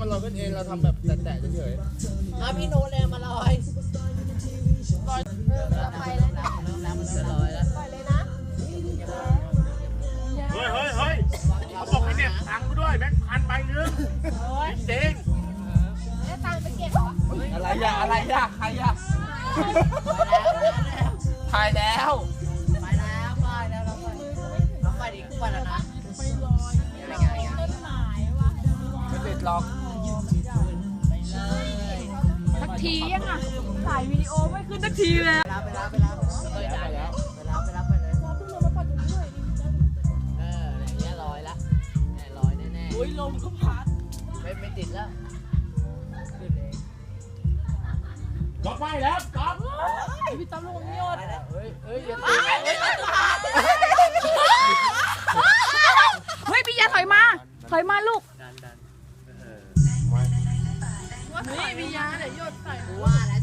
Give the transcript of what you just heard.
มันลอยขึ้นเองเราทำแบบแตะๆเฉยอะพี่โน้ตเลยมาลอยลอยไปแล้วนะแล้วมันจะลอยแล้วปล่อยเลยนะเฮ้ยเฮ้ยเฮ้ยเขาบอกให้เนี่ยตังค์กูด้วยแบงค์พันใบนึงจริงแล้วตังค์ไปเก็บเหรอๆอะไรอะอะไรอะใครอะถ่ายแล้วไปแล้วไปแล้วเราไปเราไปดีขึ้นไปแล้วนะไปลอยไปไงอะต้นไม้ว่ะไม่ติดหรอก ไปเลยสักทียังอะถ่ายวิดีโอไม่ขึ้นสักทีเลยไปแล้วไปแล้วไปแล้วเคยจ่ายแล้วไปแล้วไปแล้วไปเลยเราเพิ่งลงมาปัดตรงนี้เลยนี่เออเนี่ยลอยละเนี่ยลอยแน่ๆโอ้ยลมก็พัดไม่ไม่ติดแล้วขึ้นเองๆก๊อฟไม่แล้วก๊อฟพี่ตั้มลงยอดไปแล้วเฮ้ยเฮ้ยอย่าเฮ้ยพี่ยาถอยมา ถอยมาลูก ดันดันเฮ้ยพี่ยาเดี๋ยวโยดใส่ว่าแล้ว